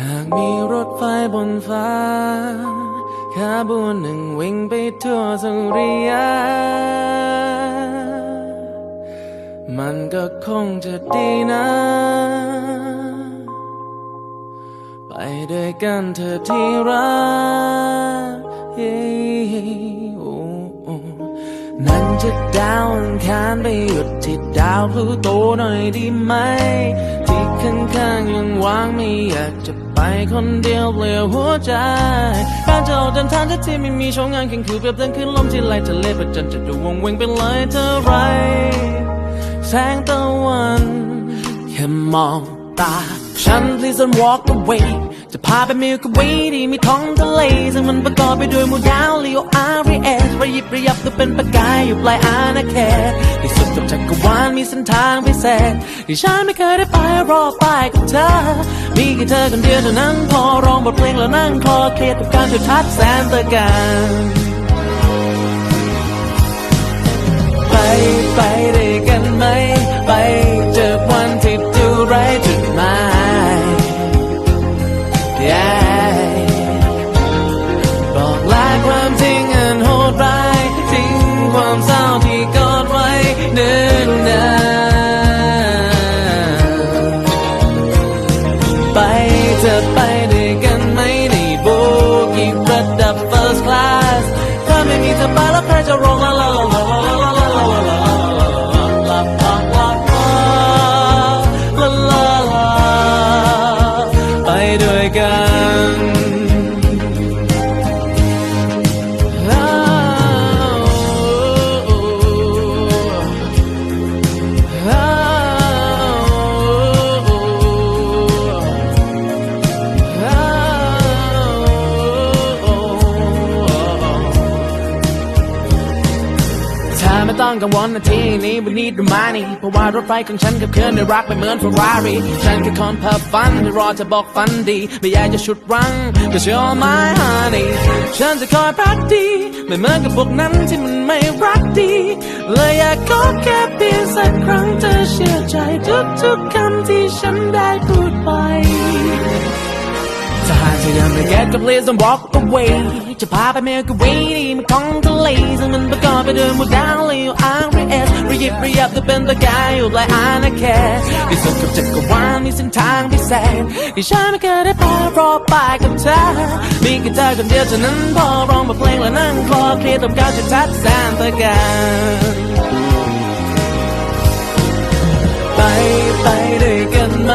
หากมีรถไฟบนฟ้าขบวนหนึ่งวิ่งไปทั่วสุริยะมันก็คงจะดีนะ ไปด้วยกันเธอที่รักนั่นจะดาว คารไปหยุดที่ดาวพลูโตหน่อยดีไหม ที่ข้างๆยังว่างไม่อยากจะไปคนเดียวเปลี่ยวหัวใจการจะออกเดินทางที่ไม่มีช่องงานแข่งคือเปรียบเดินขึ้นลมที่ไหลทะเลประจันจะดูวงเวงไปเลยเท่าไร แสงตะวันแค่มองตาฉัน please don't walk away จะพาไปมิลก w วีที่มีท้องทะเลซึ่งมันประกอบไปด้วยหมูดาวลีโออาร์เอสระยิบระยับตัวเป็นประกายอยู่ปลายอาณาเขตที่สุดกับจักรวาลมีเส้นทางพิเศษที่ฉันไม่เคยได้ไปรอไปกับเธอ มีแค่เธอคนเดียวเท่านั้นพอร้องบทเพลงแล้วนั่งคลอเครียดกับการจุดทัดแสนตะการไปไปได้กันไหม ไปเจอวันที่ดูไรจุดหมาย Yeah ต้องกังวลนะที่นี้วันนี้ดูมานี่เพราะว่ารถไฟของฉันกับเคลื่อนได้รักไม่เหมือนฟอร์รารี่ฉันแค่คนเพ้อฝันที่รอจะบอกฝันดี ไม่อยากจะชุดรั้งก็เชื่อ my honey ฉันจะคอยพักดี ไม่เหมือนกับพวกนั้นที่มันไม่รักดีเลยอยากขอแค่เพียงสักครั้งเธอเชื่อใจทุกๆคำที่ฉันได้พูดไป ถ้าหากเธอยังไม่เก็ตก็ please don't walk away จะพาไปเมลกับวีดีมันของทะเลซึ่งมันประกอบไปด้วยมู่ดาวเลยอาร์เอสระยิบระยับจะเป็นตะกายอยู่หลายอาณาเขตที่สุดกับจักรวาลมีเส้นทางพิเศษที่ฉันไม่เคยได้ไปรอไปกับเธอมีแค่เธอคนเดียวเท่านั้นพอร้องบทเพลงและนั่งคลอเคลียร์ตบก้าวจะทัดแสนตะการไปไปด้วยกันไหม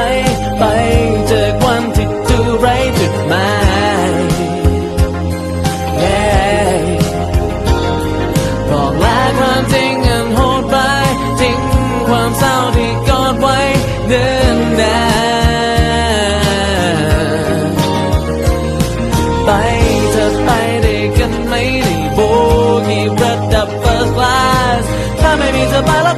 bala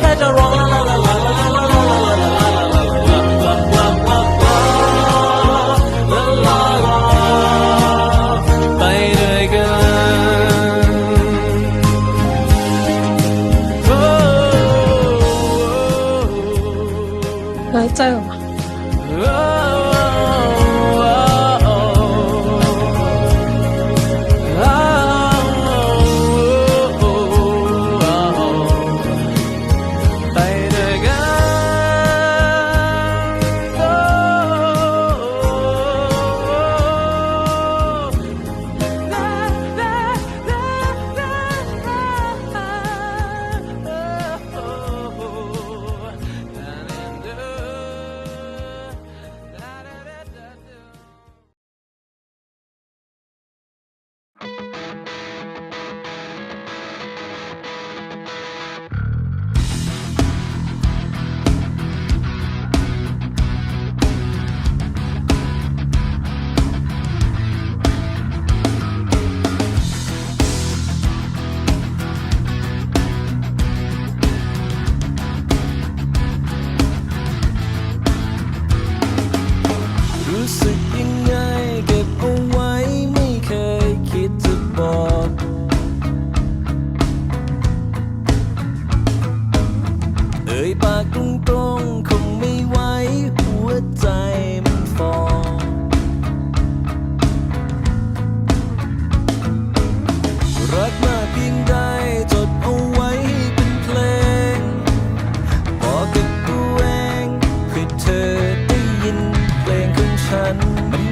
ฉันมัน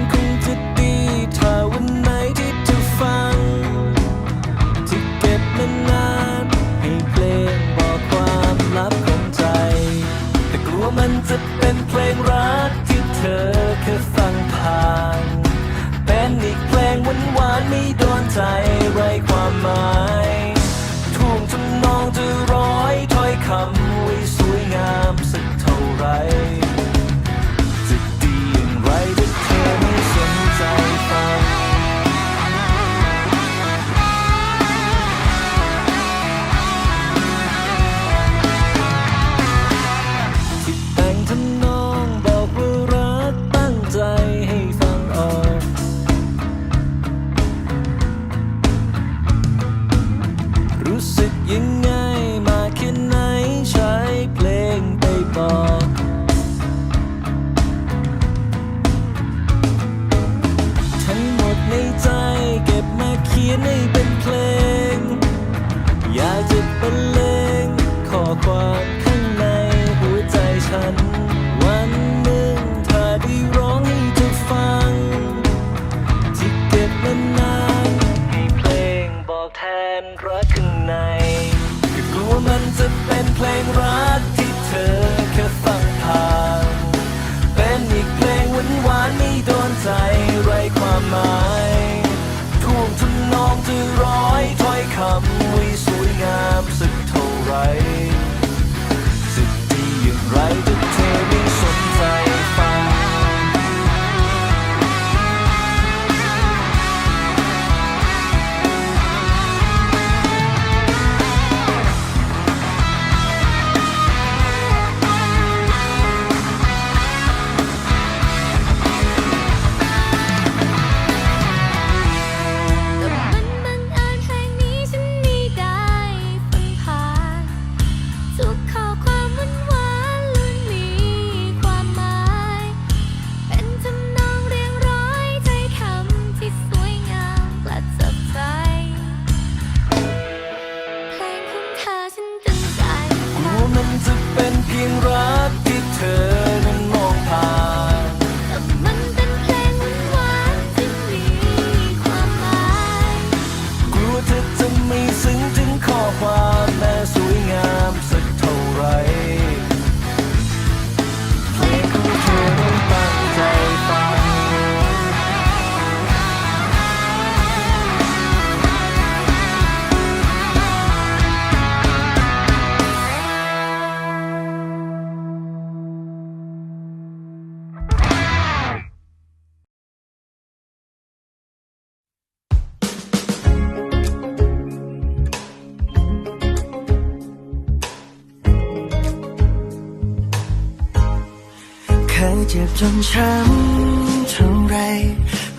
จนช้ำเท่าไร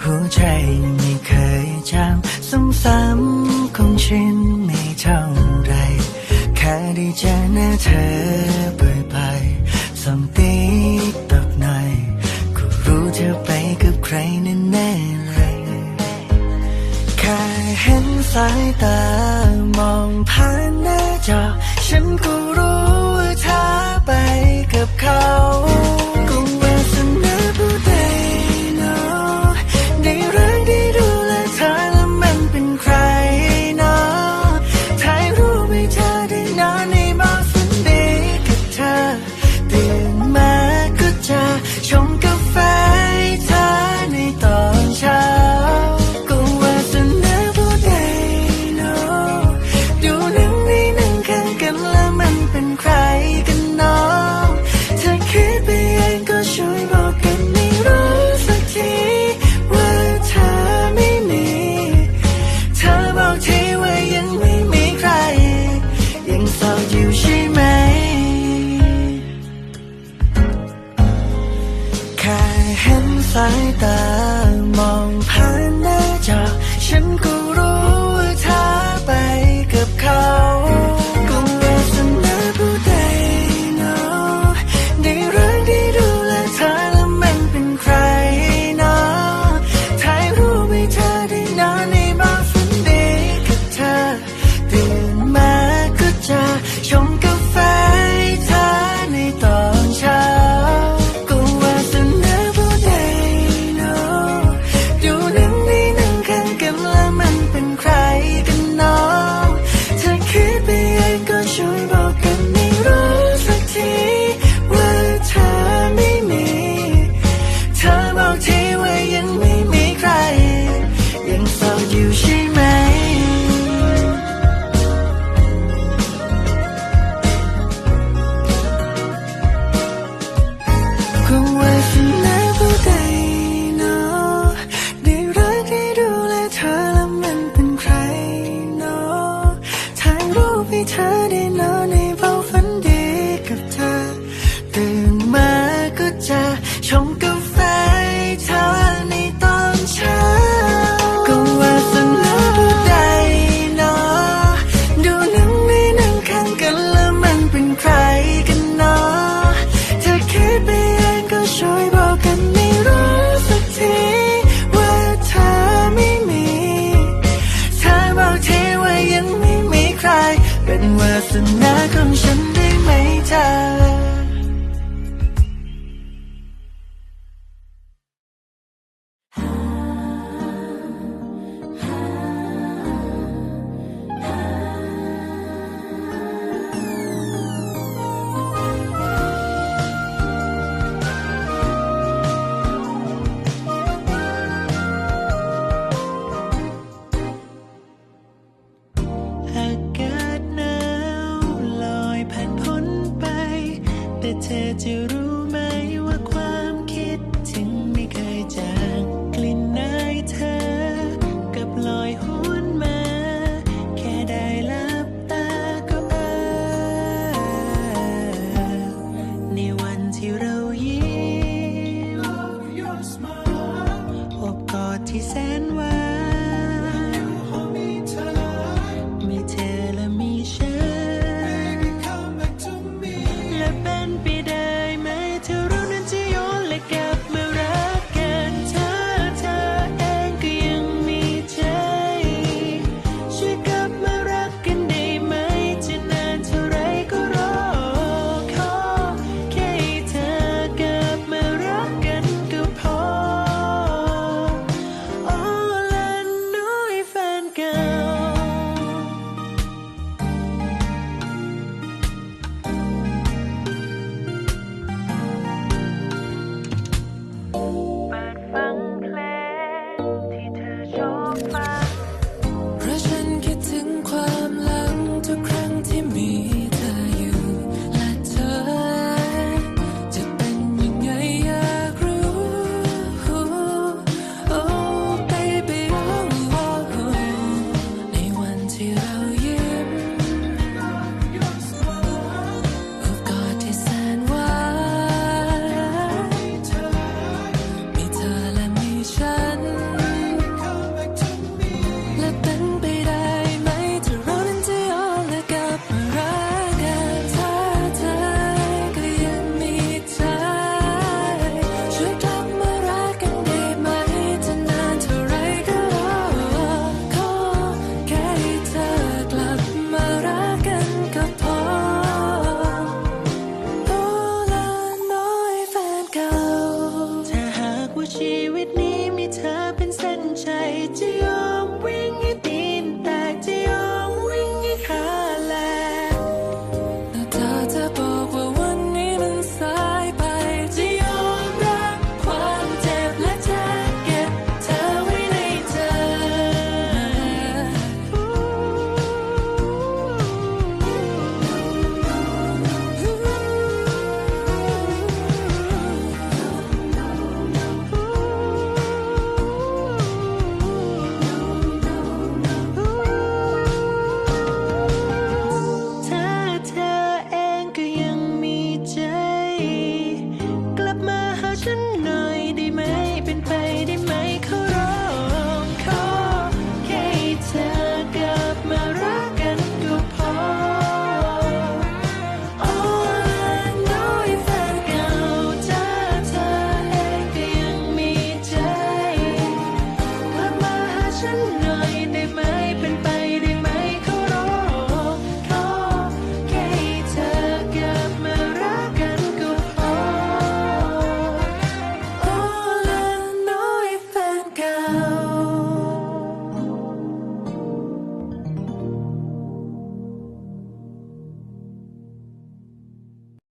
หัวใจไม่เคยจำซ้ำๆคงชินไม่เท่าไร แค่ได้เจอหน้าเธอบ่อยๆสมติกตกหน่อยก็รู้เธอไปกับใครแน่ๆเลย แค่เห็นสายตามองผ่านหน้าจอ ฉันก็รู้ว่าเธอไปกับเขา